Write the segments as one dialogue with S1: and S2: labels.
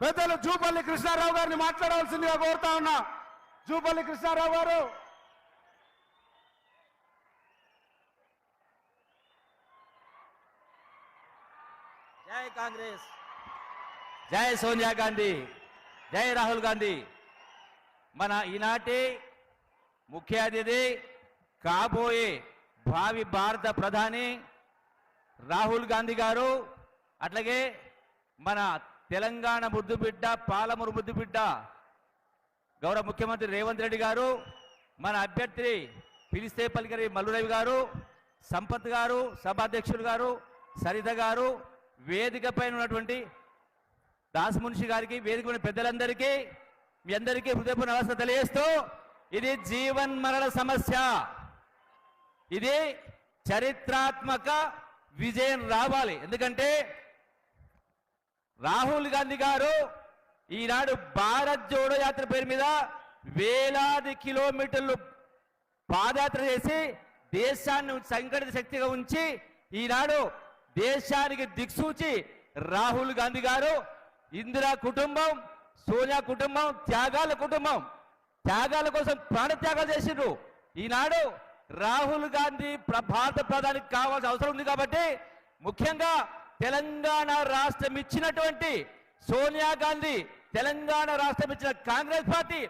S1: పెద్దలు జూపల్లి కృష్ణారావు గారిని మాట్లాడవలసిందిగా కోరుతా ఉన్నా. జూపల్లి కృష్ణారావు గారు.
S2: జై కాంగ్రెస్. జై సోనియా గాంధీ. జై రాహుల్ గాంధీ. మన ఈనాటి ముఖ్య అతిథి కాబోయే భావి భారత ప్రధాని రాహుల్ గాంధీ గారు అట్లాగే మన తెలంగాణ ముద్దుబిడ్డ పాలమూరు ముద్దుబిడ్డ. గౌరవ ముఖ్యమంత్రి రేవంత్ రెడ్డి గారు మన అభ్యర్థి పిలిస్తే పలికరి మల్లురవి గారు సంపత్ గారు సభాధ్యక్షుడు గారు సరిత గారు వేదిక పైన ఉన్నటువంటి దాసమునిషి గారికి వేదిక ఉన్న పెద్దలందరికీ మీ అందరికీ హృదయపూర్ణ నమస్తే తెలియజేస్తూ ఇది జీవన్ మరణ సమస్య. ఇది చరిత్రాత్మక విజయం రావాలి. ఎందుకంటే రాహుల్ గాంధీ గారు ఈనాడు భారత్ జోడో యాత్ర పేరు మీద వేలాది కిలోమీటర్లు పాదయాత్ర చేసి దేశాన్ని సంఘటిత శక్తిగా ఉంచి ఈనాడు దేశానికి దిక్సూచి రాహుల్ గాంధీ గారు ఇందిరా కుటుంబం సోనియా కుటుంబం త్యాగాల కుటుంబం త్యాగాల కోసం ప్రాణత్యాగాలు చేసిండ్రు. ఈనాడు రాహుల్ గాంధీ భారత ప్రధానికి కావాల్సిన అవసరం ఉంది కాబట్టి ముఖ్యంగా తెలంగాణ రాష్ట్రం ఇచ్చినటువంటి సోనియా గాంధీ తెలంగాణ రాష్ట్రం ఇచ్చిన కాంగ్రెస్ పార్టీ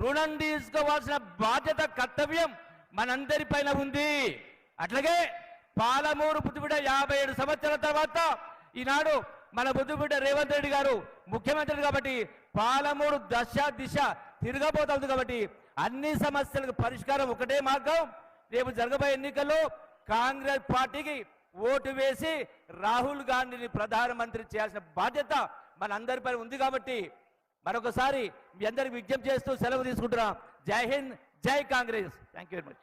S2: రుణం తీసుకోవాల్సిన బాధ్యత కర్తవ్యం మనందరి పైన ఉంది. అట్లాగే పాలమూరు బుద్ధిబిడ్డ యాభై ఏడు సంవత్సరాల తర్వాత ఈనాడు మన బుద్ధిబిడ్డ రేవంత్ రెడ్డి గారు ముఖ్యమంత్రి కాబట్టి పాలమూరు దశ దిశ తిరగబోతుంది కాబట్టి అన్ని సమస్యలకు పరిష్కారం ఒకటే మార్గం. రేపు జరగబోయే ఎన్నికల్లో కాంగ్రెస్ పార్టీకి ఓటు వేసి రాహుల్ గాంధీని ప్రధానమంత్రి చేయాల్సిన బాధ్యత మన అందరిపై ఉంది కాబట్టి మరొకసారి మీ అందరికి విజ్ఞప్తి చేస్తూ సెలవు తీసుకుంటున్నాం. జై హింద్ జై Congress. Thank you very much